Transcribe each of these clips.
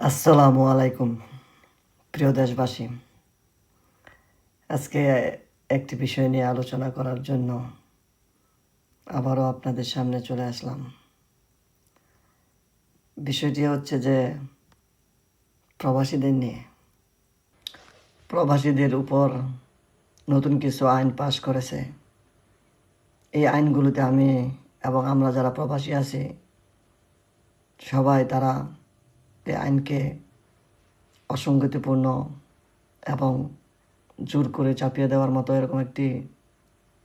আসসালামু আলাইকুম, প্রিয় দেশবাসী। আজকে একটি বিষয় নিয়ে আলোচনা করার জন্য আবারও আপনাদের সামনে চলে আসলাম। বিষয়টি হচ্ছে যে প্রবাসীদের নিয়ে। প্রবাসীদের উপর নতুন কিছু আইন পাশ করেছে। এই আইনগুলোতে আমি এবং আমরা যারা প্রবাসী আছি, সবাই তারা এই আইনকে অসঙ্গতিপূর্ণ এবং জোর করে চাপিয়ে দেওয়ার মতো এরকম একটি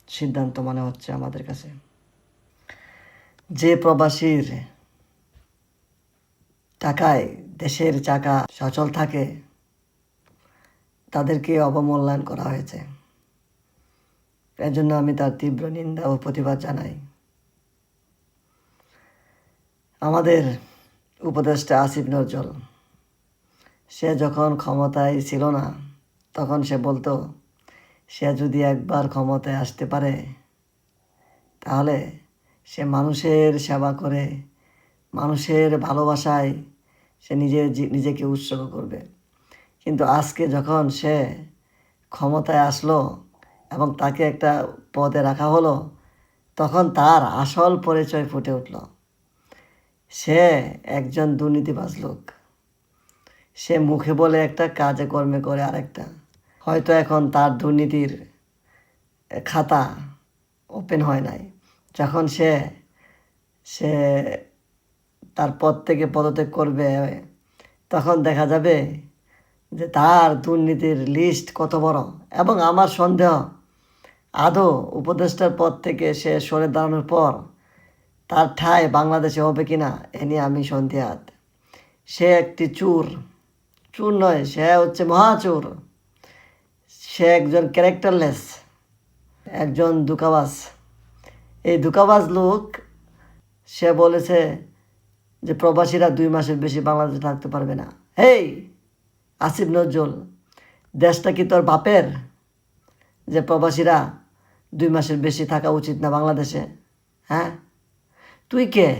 সিদ্ধান্ত মনে হচ্ছে আমাদের কাছে। যে প্রবাসীর টাকায় দেশের চাকা সচল থাকে, তাদেরকে অবমূল্যায়ন করা হয়েছে। এজন্য আমি তার তীব্র নিন্দা ও প্রতিবাদ জানাই। আমাদের উপদেষ্টা আসিফ নজরুল। সে যখন ক্ষমতায় ছিল না, তখন সে বলতো, সে যদি একবার ক্ষমতায় আসতে পারে, তাহলে সে মানুষের সেবা করে, মানুষের ভালোবাসায় সে নিজে, নিজেকে উৎসর্গ করবে। কিন্তু আজকে যখন সে ক্ষমতায় আসলো এবং তাকে একটা পদে রাখা হলো, তখন তার আসল পরিচয় ফুটে উঠল। সে একজন দুর্নীতিবাজ লোক। সে মুখে বলে একটা, কাজে কর্মে করে আরেকটা। হয়তো এখন তার দুর্নীতির খাতা ওপেন হয় নাই। যখন সে সে তার পদ থেকে পদত্যাগ করবে, তখন দেখা যাবে যে তার দুর্নীতির লিস্ট কত বড়। এবং আমার সন্দেহ, আদৌ উপদেষ্টার পদ থেকে সে সরে দাঁড়ানোর পর তার ঠায় বাংলাদেশে হবে কি না এ নিয়ে আমি সন্দেহাত। সে একটি চুর। চুর নয়, সে হচ্ছে মহাচুর। সে একজন ক্যারেক্টারলেস, একজন দুকাবাজ এই দুকাবাজ লোক, সে বলেছে যে প্রবাসীরা দুই মাসের বেশি বাংলাদেশে থাকতে পারবে না। হেই, আসিফ নজরুল, দেশটা কি তোর বাপের? যে প্রবাসীরা দুই মাসের বেশি থাকা উচিত না বাংলাদেশে হ্যাঁ? তুই কে?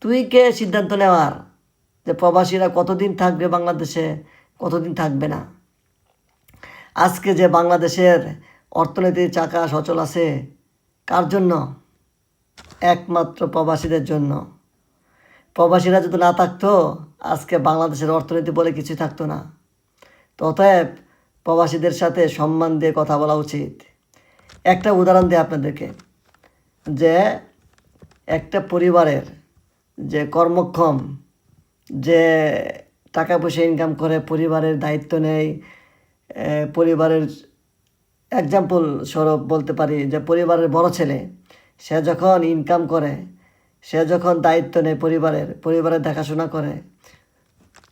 তুই কে সিদ্ধান্ত নেওয়ার যে প্রবাসীরা কতদিন থাকবে বাংলাদেশে, কতদিন থাকবে না? আজকে যে বাংলাদেশের অর্থনীতির চাকা সচল আছে, কার জন্য? একমাত্র প্রবাসীদের জন্য। প্রবাসীরা যদি না থাকতো, আজকে বাংলাদেশের অর্থনীতি বলে কিছু থাকতো না। ততএব প্রবাসীদের সাথে সম্মান দিয়ে কথা বলা উচিত। একটা উদাহরণ দিই আপনাদেরকে, যে একটা পরিবারের যে কর্মক্ষম, যে টাকা পয়সা ইনকাম করে, পরিবারের দায়িত্ব নেয় পরিবারের এক্সাম্পল স্বরূপ বলতে পারি যে পরিবারের বড় ছেলে, সে যখন ইনকাম করে, সে যখন দায়িত্ব নেয় পরিবারের পরিবারের দেখাশোনা করে,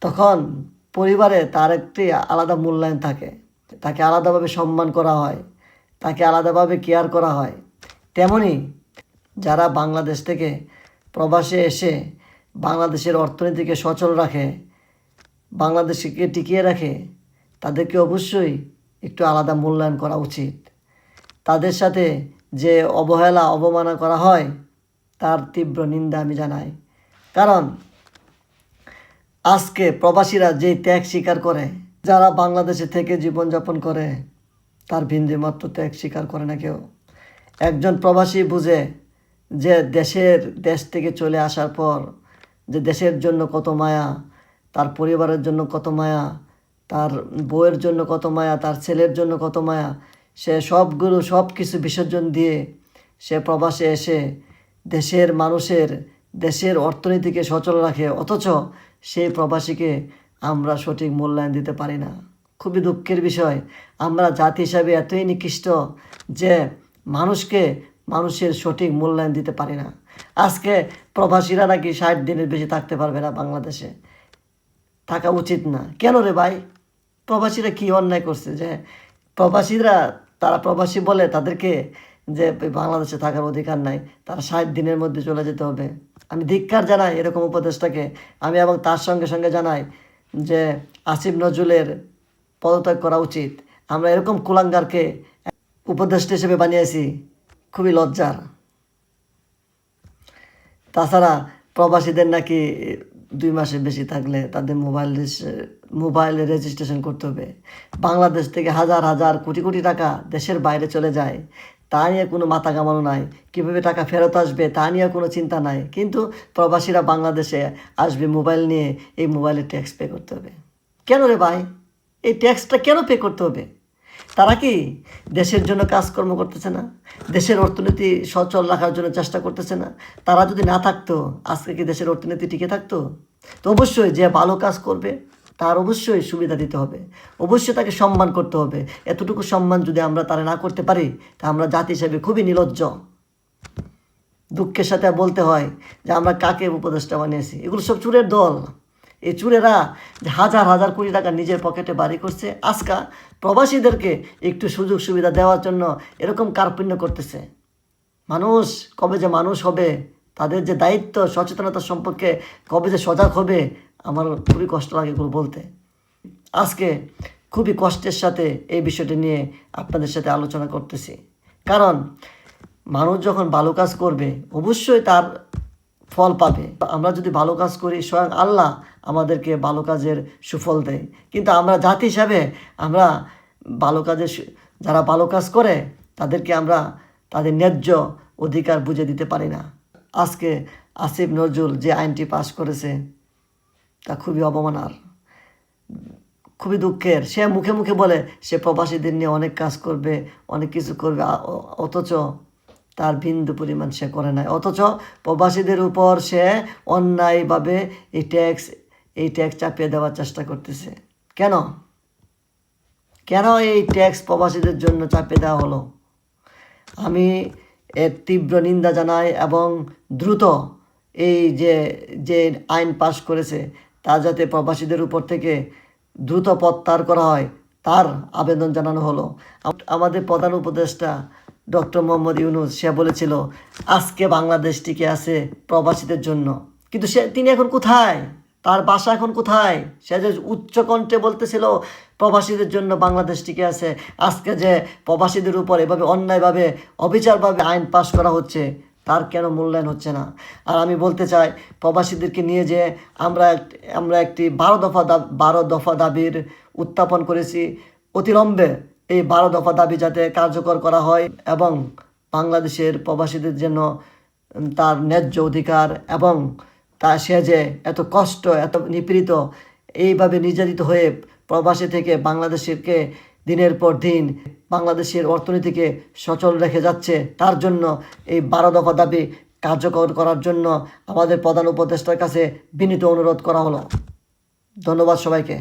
তখন পরিবারে তার একটি আলাদা মূল্যায়ন থাকে। তাকে আলাদাভাবে সম্মান করা হয়, তাকে আলাদাভাবে কেয়ার করা হয়। তেমনি যারা বাংলাদেশ থেকে প্রবাসে এসে বাংলাদেশের অর্থনীতিকে সচল রাখে, বাংলাদেশকে টিকিয়ে রাখে, তাদেরকে অবশ্যই একটু আলাদা মূল্যায়ন করা উচিত। তাদের সাথে যে অবহেলা, অবমাননা করা হয়, তার তীব্র নিন্দা আমি জানাই। কারণ আজকে প্রবাসীরা যেই ত্যাগ স্বীকার করে, যারা বাংলাদেশে থেকে জীবনযাপন করে, তার বিন্দুমাত্র ত্যাগ স্বীকার করে না কেউ। একজন প্রবাসী বুঝে যে দেশের দেশ থেকে চলে আসার পর যে দেশের জন্য কত মায়া, তার পরিবারের জন্য কত মায়া, তার বউয়ের জন্য কত মায়া, তার ছেলের জন্য কত মায়া, সে সবগুলো সব কিছু বিসর্জন দিয়ে সে প্রবাসে এসে দেশের মানুষের, দেশের অর্থনীতিকে সচল রাখে, অথচ সেই প্রবাসীকে আমরা সঠিক মূল্যায়ন দিতে পারি না। খুবই দুঃখের বিষয়। আমরা জাতি হিসাবে এতই নিকৃষ্ট যে মানুষকে মানুষের সঠিক মূল্যায়ন দিতে পারি না। আজকে প্রবাসীরা নাকি ষাট দিনের বেশি থাকতে পারবে না বাংলাদেশে। থাকা উচিত না। কেন রে ভাই? প্রবাসীরা কি অন্যায় করছে? যে প্রবাসীরা, তারা প্রবাসী বলে তাদেরকে যে বাংলাদেশে থাকার অধিকার নাই, তারা ষাট দিনের মধ্যে চলে যেতে হবে। আমি ধিক্কার জানাই এরকম উপদেশটাকে আমি এবং তার সঙ্গে সঙ্গে জানাই যে আসিফ নজরুলের পদত্যাগ করা উচিত। আমরা এরকম কুলাঙ্গারকে উপদেষ্টা হিসেবে বানিয়েছি। খুবই লজ্জার। তাছাড়া প্রবাসীদের নাকি দুই মাসের বেশি থাকলে তাদের মোবাইল মোবাইলে রেজিস্ট্রেশন করতে হবে। বাংলাদেশ থেকে হাজার হাজার কোটি কোটি টাকা দেশের বাইরে চলে যায়। তা নিয়ে কোনো মাথা কামানো নাই। কীভাবে টাকা ফেরত আসবে তা নিয়ে কোনো চিন্তা নাই। কিন্তু প্রবাসীরা বাংলাদেশে আসবে মোবাইল নিয়ে এই মোবাইলে ট্যাক্স পে করতে হবে। কেন রে ভাই? এই ট্যাক্সটা কেন পে করতে হবে? তারা কি দেশের জন্য কাজকর্ম করতেছে না? দেশের অর্থনীতি সচল রাখার জন্য চেষ্টা করতেছে না? তারা যদি না থাকতো, আজকে কি দেশের অর্থনীতি টিকে থাকতো? তো অবশ্যই যে ভালো কাজ করবে, তার অবশ্যই সুবিধা দিতে হবে। অবশ্যই তাকে সম্মান করতে হবে। এতটুকু সম্মান যদি আমরা তারা না করতে পারি, তা আমরা জাতি হিসেবে খুবই নিলজ্জ। দুঃখের সাথে বলতে হয় যে আমরা কাকে উপদেষ্টা বানিয়েছি? এগুলো সব চুরের দল। এই চুরেরা হাজার হাজার কোটি টাকা নিজের পকেটে বাড়ি করছে। আজকা প্রবাসীদেরকে একটু সুযোগ সুবিধা দেওয়ার জন্য এরকম কার্পণ্য করতেছে। মানুষ কবে যে মানুষ হবে, তাদের যে দায়িত্ব, সচেতনতা সম্পর্কে কবে যে সজাগ হবে, আমার খুবই কষ্ট লাগে বলতে। আজকে খুবই কষ্টের সাথে এই বিষয়টি নিয়ে আপনাদের সাথে আলোচনা করতেছি। কারণ মানুষ যখন ভালো কাজ করবে, অবশ্যই তার ফল পাবে। আমরা যদি ভালো কাজ করি, স্বয়ং আল্লাহ আমাদেরকে ভালো কাজের সুফল দেয়। কিন্তু আমরা জাতি হিসাবে আমরা ভালো কাজের যারা ভালো কাজ করে, তাদেরকে আমরা তাদের ন্যায্য অধিকার বুঝে দিতে পারি না। আজকে আসিফ নজরুল যে আইনটি পাশ করেছে, তা খুবই অবমানার খুবই দুঃখের। সে মুখে মুখে বলে, সে প্রবাসীদের নিয়ে অনেক কাজ করবে, অনেক কিছু করবে অথচ তার বিন্দু পরিমাণ সে করে নাই। অথচ প্রবাসীদের উপর সে অন্যায়ভাবে এই ট্যাক্স এই ট্যাক্স চাপিয়ে দেওয়ার চেষ্টা করতেছে। কেন? কেন এই ট্যাক্স প্রবাসীদের জন্য চাপিয়ে দেওয়া হলো? আমি এর তীব্র নিন্দা জানাই এবং দ্রুত এই যে যে আইন পাশ করেছে, তা যাতে প্রবাসীদের উপর থেকে দ্রুত প্রত্যাহার করা হয়, তার আবেদন জানানো হলো। আমাদের প্রধান উপদেষ্টা ডক্টর মোহাম্মদ ইউনুস, সে বলেছিল, আজকে বাংলাদেশ টিকে আছে প্রবাসীদের জন্য। কিন্তু সে, তিনি এখন কোথায়? তার বাসা এখন কোথায়? সে যে উচ্চকণ্ঠে বলতেছিল, প্রবাসীদের জন্য বাংলাদেশ টিকে আছে। আজকে যে প্রবাসীদের উপর এভাবে অন্যায়ভাবে, অবিচারভাবে আইন পাশ করা হচ্ছে, তার কেন মূল্যায়ন হচ্ছে না? আর আমি বলতে চাই, প্রবাসীদেরকে নিয়ে যে আমরা আমরা একটি বারো দফা বারো দফা দাবির উত্থাপন করেছি, অতিলম্বে এই বারো দফা দাবি যাতে কার্যকর করা হয় এবং বাংলাদেশের প্রবাসীদের জন্য তার ন্যায্য অধিকার এবং তা সে যে এত কষ্ট, এত নিপীড়িত, এইভাবে নির্যাতিত হয়ে প্রবাসী থেকে বাংলাদেশেরকে দিনের পর দিন বাংলাদেশের অর্থনীতিকে সচল রেখে যাচ্ছে, তার জন্য এই বারো দফা দাবি কার্যকর করার জন্য আমাদের প্রধান উপদেষ্টার কাছে বিনীত অনুরোধ করা হলো। ধন্যবাদ সবাইকে।